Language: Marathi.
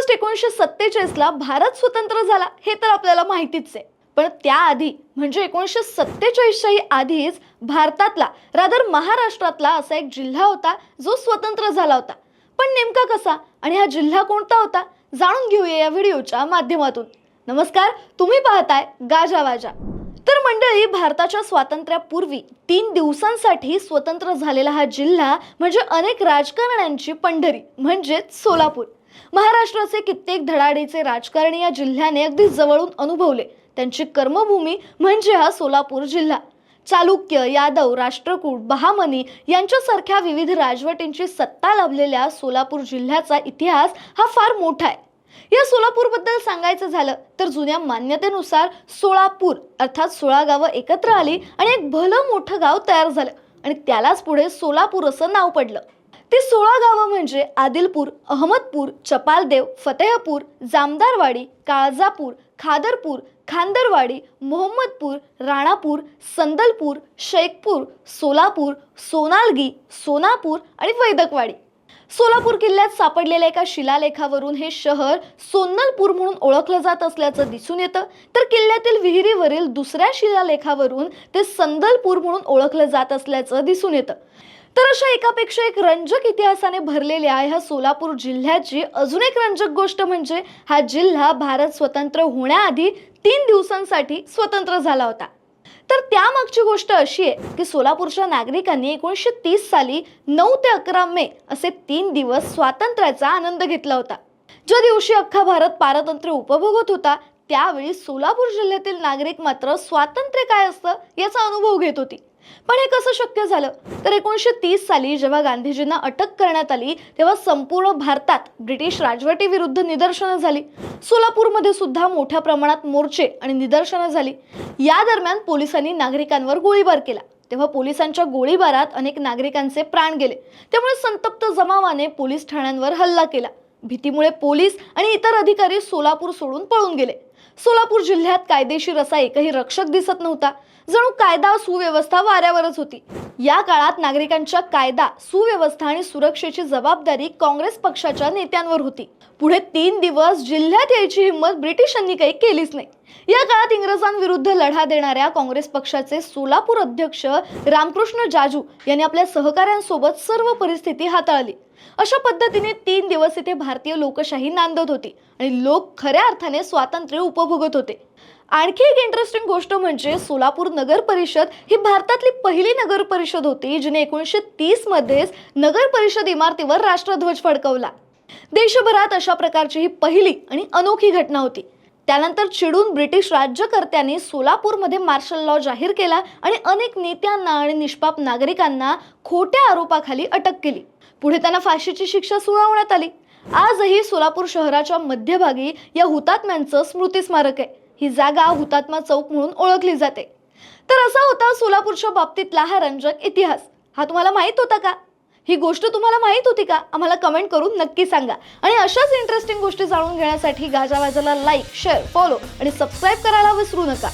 ऑगस्ट एकोणीसशे सत्तेचाळीसला भारत स्वतंत्र झाला हे तर आपल्याला माहितीच आहे. पण त्याआधी म्हणजे एकोणीसशे सत्तेचाळीसच्याही आधीच भारतातला रादर महाराष्ट्रातला असा एक जिल्हा होता जो स्वतंत्र झाला होता. पण नेमका कसा आणि हा जिल्हा कोणता होता जाणून घेऊया या व्हिडिओच्या माध्यमातून. नमस्कार तुम्ही पाहताय गाजा वाजा. तर मंडळी भारताच्या स्वातंत्र्यापूर्वी तीन दिवसांसाठी स्वतंत्र झालेला हा जिल्हा म्हणजे अनेक राजकारण्यांची पंढरी म्हणजेच सोलापूर. महाराष्ट्राचे कित्येक धडाडीचे राजकारणी या जिल्ह्याने अगदी जवळून अनुभवले. त्यांची कर्मभूमी म्हणजे हा सोलापूर जिल्हा. चालुक्य यादव राष्ट्रकूट बहामनी यांच्यासारख्या विविध राजवटींची सत्ता लाभलेल्या सोलापूर जिल्ह्याचा इतिहास हा फार मोठा आहे. या सोलापूरबद्दल सांगायचं झालं तर जुन्या मान्यतेनुसार सोळापूर अर्थात सोळा गावं एकत्र आली आणि एक भलं मोठं गाव तयार झालं आणि त्यालाच पुढे सोलापूर असं नाव पडलं. ती सोळा गावं म्हणजे आदिलपूर अहमदपूर चपालदेव फतेहपूर जामदारवाडी काळजापूर खादरपूर खांदरवाडी मोहम्मदपूर राणापूर संदलपूर शेखपूर सोलापूर सोनालगी सोनापूर आणि वैदकवाडी. सोलापूर किल्ल्यात सापडलेल्या एका शिलालेखावरून हे शहर सोन्नलपूर म्हणून ओळखलं जात असल्याचं दिसून येतं. तर किल्ल्यातील विहिरीवरील दुसऱ्या शिलालेखावरून ते संदलपूर म्हणून ओळखलं जात असल्याचं दिसून येतं. तर अशा एकापेक्षा एक रंजक इतिहासाने भरलेल्या ह्या सोलापूर जिल्ह्याची अजून एक रंजक गोष्ट म्हणजे हा जिल्हा भारत स्वतंत्र होण्याआधी तीन दिवसांसाठी स्वतंत्र झाला होता. तर त्यामागची गोष्ट अशी आहे की सोलापूरच्या नागरिकांनी एकोणीसशे तीस साली नऊ ते अकरा मे असे तीन दिवस स्वातंत्र्याचा आनंद घेतला होता. ज्या दिवशी अख्खा भारत पारतंत्र्य उपभोगत होता त्यावेळी सोलापूर जिल्ह्यातील नागरिक मात्र स्वातंत्र्य काय असतं याचा अनुभव घेत होती. पण हे कसं शक्य झालं? तर एकोणीसशे तीस साली जेव्हा गांधीजींना अटक करण्यात आली तेव्हा संपूर्ण भारतात ब्रिटिश राजवटीविरुद्ध निदर्शनं झाली. सोलापूरमध्ये सुद्धा मोठ्या प्रमाणात मोर्चे आणि निदर्शनं झाली. या दरम्यान पोलिसांनी नागरिकांवर गोळीबार केला. तेव्हा पोलिसांच्या गोळीबारात अनेक नागरिकांचे प्राण गेले. त्यामुळे संतप्त जमावाने पोलीस ठाण्यांवर हल्ला केला. भीतीमुळे पोलीस आणि इतर अधिकारी सोलापूर सोडून पळून गेले. सोलापूर जिल्ह्यात कायदेशीर असा एकही रक्षक दिसत नव्हता. जणू कायदा सुव्यवस्था वाऱ्यावरच होती. या काळात नागरिकांच्या कायदा सुव्यवस्था आणि सुरक्षेची जबाबदारी काँग्रेस पक्षाच्या नेत्यांवर होती. पुढे तीन दिवस जिल्ह्यात यायची हिंमत ब्रिटिशांनी काही केलीच नाही. या काळात इंग्रजांविरुद्ध लढा देणाऱ्या काँग्रेस पक्षाचे सोलापूर अध्यक्ष रामकृष्ण जाजू यांनी आपल्या सहकाऱ्यांसोबत सर्व परिस्थिती हाताळली. अशा पद्धतीने तीन दिवस इथे भारतीय लोकशाही नांदत होती आणि लोक खऱ्या अर्थाने स्वातंत्र्य उपभोगत होते. आणखी एक इंटरेस्टिंग गोष्ट म्हणजे सोलापूर नगर परिषद ही भारतातली पहिली नगर परिषद होती जिने एकोणीसशे तीस मध्येच नगर परिषद इमारतीवर राष्ट्रध्वज फडकवला. देशभरात अशा प्रकारची ही पहिली आणि अनोखी घटना होती. त्यानंतर चिडून ब्रिटिश राज्यकर्त्यांनी सोलापूरमध्ये मार्शल लॉ जाहीर केला आणि अनेक नेत्यांना आणि निष्पाप नागरिकांना खोट्या आरोपाखाली अटक केली. पुढे त्यांना फाशीची शिक्षा सुनावण्यात आली. आजही सोलापूर शहराच्या मध्यभागी या हुतात्म्यांचं स्मृती स्मारक आहे. ही जागा हुतात्मा चौक म्हणून ओळखली जाते. तर असा होता सोलापूरच्या बाबतीतला हा रंजक इतिहास. हा तुम्हाला माहीत होता का? ही गोष्ट तुम्हाला माहीत होती का? आम्हाला कमेंट करून नक्की सांगा. आणि अशाच इंटरेस्टिंग गोष्टी जाणून घेण्यासाठी गाजावाजाला लाईक शेअर फॉलो आणि सबस्क्राईब करायला विसरू नका.